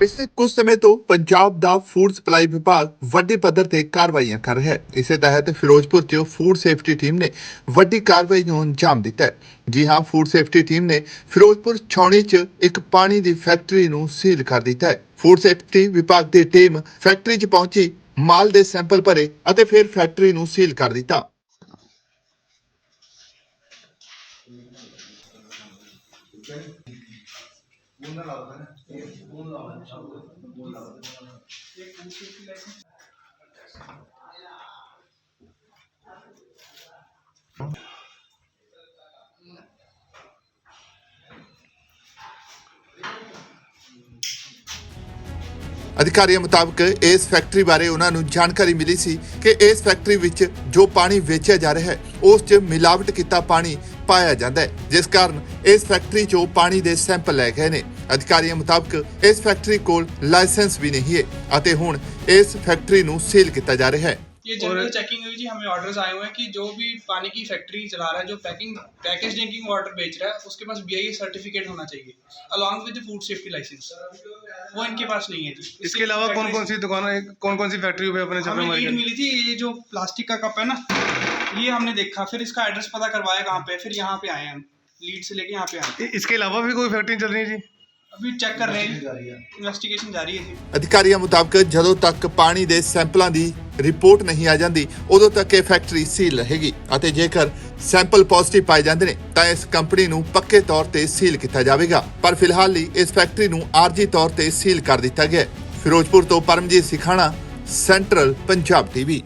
ਪਿਛਲੇ ਕੁਝ ਸਮੇਂ ਤੋਂ ਪੰਜਾਬ ਦਾ ਫੂਡ ਸਪਲਾਈ ਵਿਭਾਗ ਵੱਡੇ ਪੱਧਰ ਤੇ ਕਾਰਵਾਈਆਂ ਕਰ ਰਿਹਾ ਹੈ। ਇਸੇ ਤਹਿਤ ਫਿਰੋਜ਼ਪੁਰ 'ਚ ਫੂਡ ਸੇਫਟੀ ਟੀਮ ਨੇ ਵੱਡੀ ਕਾਰਵਾਈ ਨੂੰ ਅੰਜਾਮ ਦਿੱਤਾ ਹੈ। ਜੀ ਹਾਂ ਫੂਡ ਸੇਫਟੀ ਟੀਮ ਨੇ ਫਿਰੋਜ਼ਪੁਰ ਛਾਉਣੀ 'ਚ ਇੱਕ ਪਾਣੀ ਦੀ ਫੈਕਟਰੀ ਨੂੰ ਸੀਲ ਕਰ ਦਿੱਤਾ ਹੈ। ਫੂਡ ਸੇਫਟੀ ਵਿਭਾਗ ਦੀ ਟੀਮ ਫੈਕਟਰੀ 'ਚ ਪਹੁੰਚੀ, ਮਾਲ ਦੇ ਸੈਂਪਲ ਭਰੇ ਅਤੇ ਫਿਰ ਫੈਕਟਰੀ ਨੂੰ ਸੀਲ ਕਰ ਦਿੱਤਾ। बोलना लाओ ना बोलना लाओ बोलना लाओ ਅਧਿਕਾਰੀਆਂ ਮੁਤਾਬਕ ਇਸ ਫੈਕਟਰੀ ਬਾਰੇ ਉਹਨਾਂ ਨੂੰ ਜਾਣਕਾਰੀ ਮਿਲੀ ਸੀ ਕਿ ਇਸ ਫੈਕਟਰੀ ਵਿੱਚ ਜੋ ਪਾਣੀ ਵੇਚਿਆ ਜਾ ਰਿਹਾ ਹੈ, ਉਸ 'ਚ ਮਿਲਾਵਟ ਕੀਤਾ ਪਾਣੀ ਪਾਇਆ ਜਾਂਦਾ ਹੈ, ਜਿਸ ਕਾਰਨ ਇਸ ਫੈਕਟਰੀ 'ਚੋਂ ਪਾਣੀ ਦੇ ਸੈਂਪਲ ਲੈ ਗਏ ਨੇ। ਅਧਿਕਾਰੀਆਂ ਮੁਤਾਬਕ ਇਸ ਫੈਕਟਰੀ ਕੋਲ ਲਾਇਸੈਂਸ ਵੀ ਨਹੀਂ ਹੈ ਅਤੇ ਹੁਣ ਇਸ ਫੈਕਟਰੀ ਨੂੰ ਸੀਲ ਕੀਤਾ ਜਾ ਰਿਹਾ ਹੈ। ये जनरल चेकिंग हुई जी हमें ऑर्डर्स आए हुए हैं कि जो भी पानी की फैक्ट्री चला रहा है जो पैकिंग पैकेज ड्रिंकिंग वाटर बेच रहा है उसके पास बी सर्टिफिकेट होना चाहिए along with food safety licence वो इनके पास नहीं है जी इसके अलावा कौन कौन सी दुकानें कौन कौन सी फैक्ट्री पे अपने हमें छापेमारी लीड करी मिली थी ये जो प्लास्टिक का कप है ना ये हमने देखा फिर इसका एड्रेस पता करवाया कहाँ पे फिर यहाँ पे आए हम लीड से लेके यहाँ पे आए इ- इसके अलावा भी कोई फैक्ट्री चल रही है जी अभी चेक कर रहे हैं इन्वेस्टिगेशन जारी है जी ਅਧਿਕਾਰੀਆਂ ਮੁਤਾਬਕ ਜਦੋਂ ਤੱਕ ਪਾਣੀ ਦੇ ਸੈਂਪਲਾਂ ਦੀ ਰਿਪੋਰਟ ਨਹੀਂ ਆ ਜਾਂਦੀ, ਉਦੋਂ ਤੱਕ ਇਹ ਫੈਕਟਰੀ ਸੀਲ ਰਹੇਗੀ ਅਤੇ ਜੇਕਰ ਸੈਂਪਲ ਪੋਜ਼ਿਟਿਵ ਪਾਏ ਜਾਂਦੇ ਨੇ, ਤਾਂ ਇਸ ਕੰਪਨੀ ਨੂੰ ਪੱਕੇ ਤੌਰ ਤੇ ਸੀਲ ਕੀਤਾ ਜਾਵੇਗਾ। ਪਰ ਫਿਲਹਾਲ ਲਈ ਇਸ ਫੈਕਟਰੀ ਨੂੰ ਆਰਜੀ ਤੌਰ ਤੇ ਸੀਲ ਕਰ ਦਿੱਤਾ ਗਿਆ ਫਿਰੋਜ਼ਪੁਰ ਤੋਂ ਪਰਮਜੀਤ ਸਿਖਾਣਾ ਸੈਂਟਰਲ ਪੰਜਾਬ ਟੀਵੀ